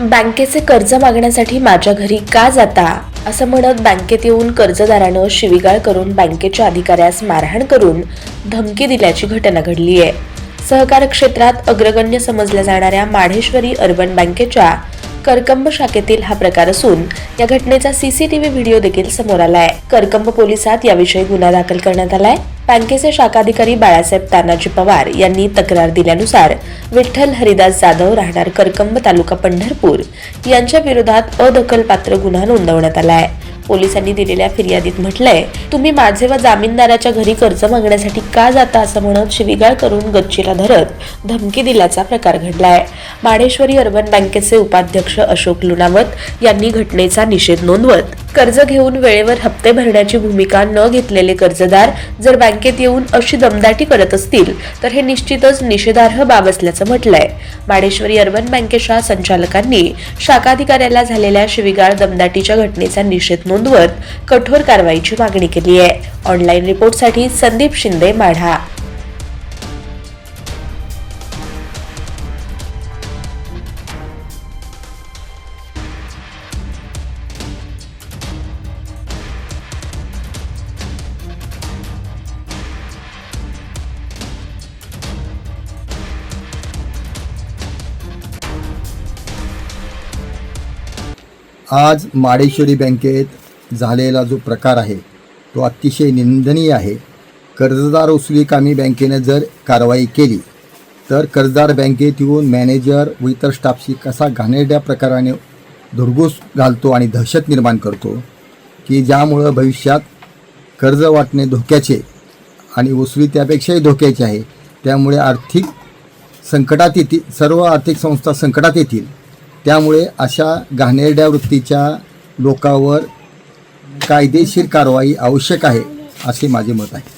बँकेचे कर्ज मागण्यासाठी माझ्या घरी का जाता? असं म्हणत बँकेत येऊन कर्जदारानं शिवीगाळ करून बँकेच्या अधिकाऱ्यास मारहाण करून धमकी दिल्याची घटना घडली आहे सहकार क्षेत्रात अग्रगण्य समजल्या जाणाऱ्या माढेश्वरी अर्बन बँकेच्या करकंब शाखेतील हा प्रकार असून या घटनेचा सीसीटीव्ही व्हिडिओ देखील समोर आलाय. करकंब पोलिसात याविषयी गुन्हा दाखल करण्यात आलाय. बँकेचे शाखाधिकारी बाळासाहेब तानाजी पवार यांनी तक्रार दिल्यानुसार विठ्ठल हरिदास जाधव राहणार करकंब तालुका पंढरपूर यांच्या विरोधात अदखलपात्र गुन्हा नोंदवण्यात आला आहे पोलिसांनी दिलेल्या फिर्यादीत म्हटलंय तुम्ही माझे व जामीनदाराच्या घरी कर्ज मागण्यासाठी का जाता असं म्हणत शिवीगाळ करून गच्चीला धरत धमकी दिल्याचा प्रकार घडलाय. माडेश्वरी अर्बन बँकेचे उपाध्यक्ष अशोक लुणावत यांनी घटनेचा निषेध नोंदवत कर्ज घेऊन वेळेवर हप्ते भरण्याची भूमिका न घेतलेले कर्जदार जर बँकेत येऊन अशी दमदाटी करत असतील तर हे निश्चितच निषेधार्ह बाब असल्याचं म्हटलंय. माडेश्वरी अर्बन बँकेच्या संचालकांनी शाखाधिकाऱ्याला झालेल्या शिवीगाळ दमदाटीच्या घटनेचा निषेध नोंदवत कठोर कारवाईची मागणी केली आहे. ऑनलाईन रिपोर्टसाठी संदीप शिंदे माढा. आज माडेश्वरी बँकेत झालेला जो प्रकार आहे तो अतिशय निंदनीय आहे. कर्जदार वसुली कामी बँकेने जर कारवाई केली तर कर्जदार बँकेत येऊन मॅनेजर व इतर स्टाफशी कसा घाणेरड्या प्रकाराने धुरगूस घालतो आणि दहशत निर्माण करतो की ज्यामुळं भविष्यात कर्ज वाटणे धोक्याचे आणि वसुली त्यापेक्षाही धोक्याची आहे त्यामुळे आर्थिक संकटात येतील सर्व आर्थिक संस्था संकटात येतील. त्यामुळे अशा घाणेरड्या वृत्तीच्या लोकांवर कायदेशीर कारवाई आवश्यक आहे असे माझे मत आहे.